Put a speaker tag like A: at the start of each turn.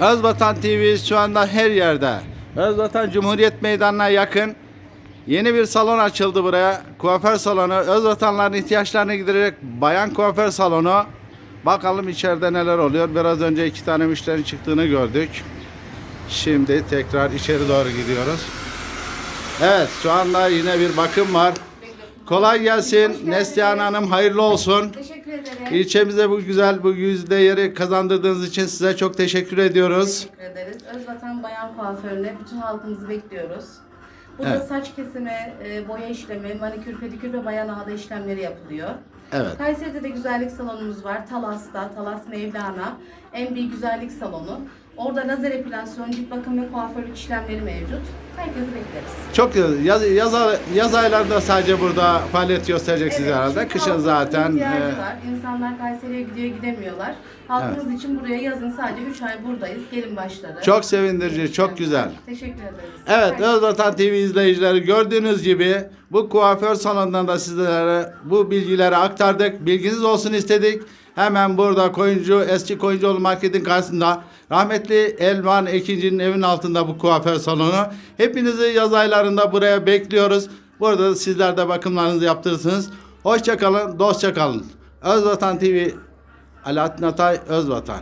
A: Özvatan TV şu anda her yerde. Özvatan Cumhuriyet Meydanı'na yakın. Yeni bir salon açıldı buraya. Kuaför salonu. Özvatanların ihtiyaçlarını giderecek bayan kuaför salonu. Bakalım içeride neler oluyor. Biraz önce iki tane müşterinin çıktığını gördük. Şimdi tekrar içeri doğru gidiyoruz. Evet şu anda yine bir bakım var. Kolay gelsin. Neslihan Hanım hayırlı olsun.
B: Teşekkür ederim.
A: İlçemize bu güzel bu yüzde yeri kazandırdığınız için size çok teşekkür ediyoruz.
B: Teşekkür ederiz. Özvatan Bayan Kuaförü'ne bütün halkımızı bekliyoruz. Burada
A: Evet.
B: saç kesimi, e, boya işlemi, manikür, pedikür ve bayan ağda işlemleri yapılıyor.
A: Evet.
B: Kayseri'de de güzellik salonumuz var. Talas'ta, Talas Mevlana. En büyük güzellik salonu. Orada lazer epilasyon, cilt bakım ve kuaförlük işlemleri mevcut. Herkesi bekleriz.
A: Çok güzel. Yaz, yaz, yaz aylarında sadece burada faaliyet göstereceksiniz
B: Evet,
A: herhalde.
B: çünkü
A: Kışın
B: halkımızın
A: zaten
B: ihtiyacı
A: e,
B: var. İnsanlar Kayseri'ye gidiyor gidemiyorlar. Halkımız için buraya yazın sadece 3 ay buradayız. Gelin başları.
A: çok sevindirici, çok güzel.
B: Teşekkür ederiz.
A: Evet, Özvatan TV izleyicileri gördüğünüz gibi bu kuaför salonundan da sizlere bu bilgileri aktardık. Bilginiz olsun istedik. Hemen burada Koyuncu, eski Koyuncuoğlu Market'in karşısında rahmetli Elvan Ekinci'nin evin altında bu kuaför salonu. Hepinizi yaz aylarında buraya bekliyoruz. Burada sizler de bakımlarınızı yaptırırsınız. Hoşça kalın, dostça kalın. Özvatan TV Alaaddin Atay Özvatan.